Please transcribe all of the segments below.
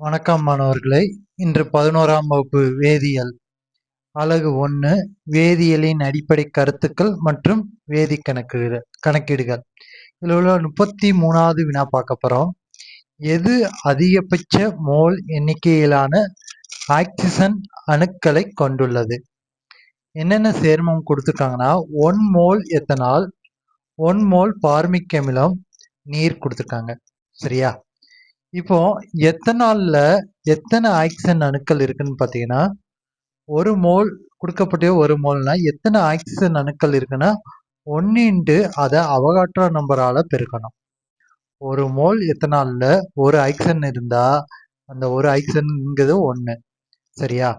வணக்கம் மாணவர்களே. இன்று பதினோராம் வகுப்பு வேதியியல். அலகு ஒன்று வேதியியலின் அடிப்படை கருத்துக்கள் மற்றும் வேதி கணக்கு கணக்கீடுகள். இதில் உள்ள முப்பத்தி மூணாவது வினா பார்க்க போகிறோம் எது அதிகபட்ச மோல் எண்ணிக்கையிலான ஆக்சிஜன் அணுக்களை கொண்டுள்ளது? என்னென்ன சேர்மம் கொடுத்துருக்காங்கன்னா one mole ethanol one mole formic அமிலம் நீர் கொடுத்துருக்காங்க. சரியா? இப்போ எத்தனால்ல எத்தனை ஆக்சிஜன் அணுக்கள் இருக்குன்னு பார்த்தீங்கன்னா ஒரு மோல் கொடுக்கப்பட்ட ஒரு மோல்னா எத்தனை ஆக்சிஜன் அணுக்கள் இருக்குன்னா ஒன்னின்ட்டு அதை அவகாற்றா நம்பரால பெருக்கணும். ஒரு மோல் எத்தனால்ல ஒரு ஆக்சிஜன் இருந்தா அந்த ஒரு ஆக்சிஜன்ங்கிறது ஒன்று சரியா?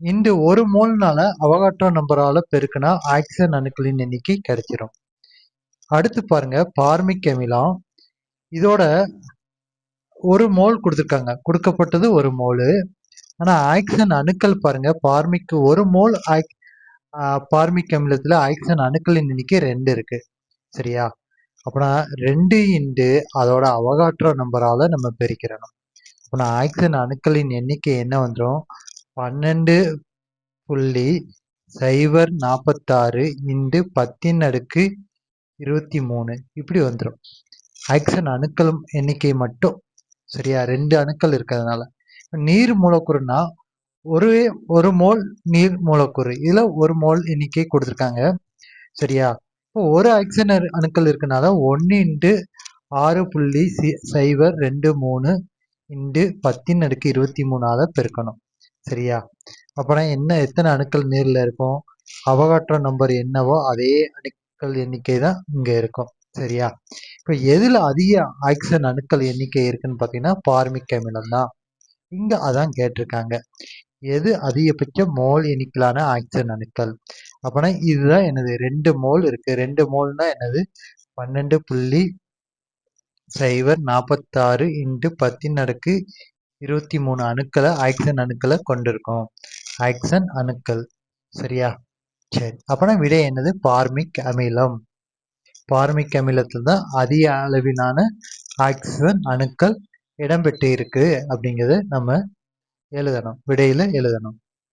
இன்று ஒரு மோல்னால அவகாற்றா நம்பரால பெருக்கினா ஆக்சிஜன் அணுக்களின் எண்ணிக்கை கிடைச்சிரும். அடுத்து பாருங்க பார்மிக் அமிலம். இதோட ஒரு மோல் கொடுத்துருக்காங்க. கொடுக்கப்பட்டது ஒரு மோலு. ஆனால் ஆக்சிஜன் அணுக்கள் பாருங்க. பார்மிக்கு ஒரு மோல் பார்மிக் அமிலத்தில் ஆக்சன் அணுக்களின் எண்ணிக்கை ரெண்டு இருக்கு. சரியா? அப்படின்னா ரெண்டு இண்டு அதோட அவகாற்ற நம்பரால நம்ம பிரிக்கிறணும். அப்படின்னா ஆக்சிஜன் அணுக்களின் எண்ணிக்கை என்ன வந்துடும் பன்னெண்டு புள்ளி சைபர் நாற்பத்தாறு இண்டு பத்தின் அடுக்கு இருபத்தி மூணு. இப்படி வந்துடும் ஆக்சன் அணுக்களும் எண்ணிக்கை மட்டும் சரியா? ரெண்டு அணுக்கள் இருக்கிறதுனால. நீர் மூலக்கூறுனா ஒரு ஒரு மோல் நீர் மூலக்கூறு. இதுல ஒரு மோல் எண்ணிக்கை கொடுத்துருக்காங்க. சரியா? இப்போ ஒரு ஆக்சிஜன் அணுக்கள் இருக்கனால ஒன்று இன்ட்டு ஆறு புள்ளி சி சைபர் ரெண்டு மூணு இன்ட்டு பத்தின் அடுக்கு இருபத்தி மூணாவது பெருக்கணும். சரியா? அப்புறம் என்ன எத்தனை அணுக்கள் நீரில் இருக்கும்? அவகாற்ற நம்பர் என்னவோ அதே அணுக்கள் எண்ணிக்கை தான் இங்கே இருக்கும். சரியா? இப்போ எதில் அதிக ஆக்சிஜன் அணுக்கள் எண்ணிக்கை இருக்குன்னு பார்த்தீங்கன்னா பார்மிக் அமிலம் தான். இங்கே அதான் கேட்டிருக்காங்க. எது அதிகபட்ச மோல் எண்ணிக்கையிலான ஆக்சிஜன் அணுக்கள். அப்போனா இதுதான் என்னது? ரெண்டு மோல் இருக்குது ரெண்டு மோல்னா என்னது? பன்னெண்டு புள்ளி சைவர் நாற்பத்தாறு இன்ட்டு பத்தின் அடுக்கு இருபத்தி மூணு அணுக்களை ஆக்சிஜன் அணுக்களை கொண்டிருக்கும். ஆக்சிஜன் அணுக்கள். சரியா? சரி. அப்போனா விடை என்னது? பார்மிக் அமிலம். பார்மிக் அமிலத்தில் தான் அதிக அளவிலான ஆக்சிஜன் அணுக்கள் இடம்பெற்று இருக்கு அப்படிங்கிறத நம்ம எழுதணும். விடையில் எழுதணும்.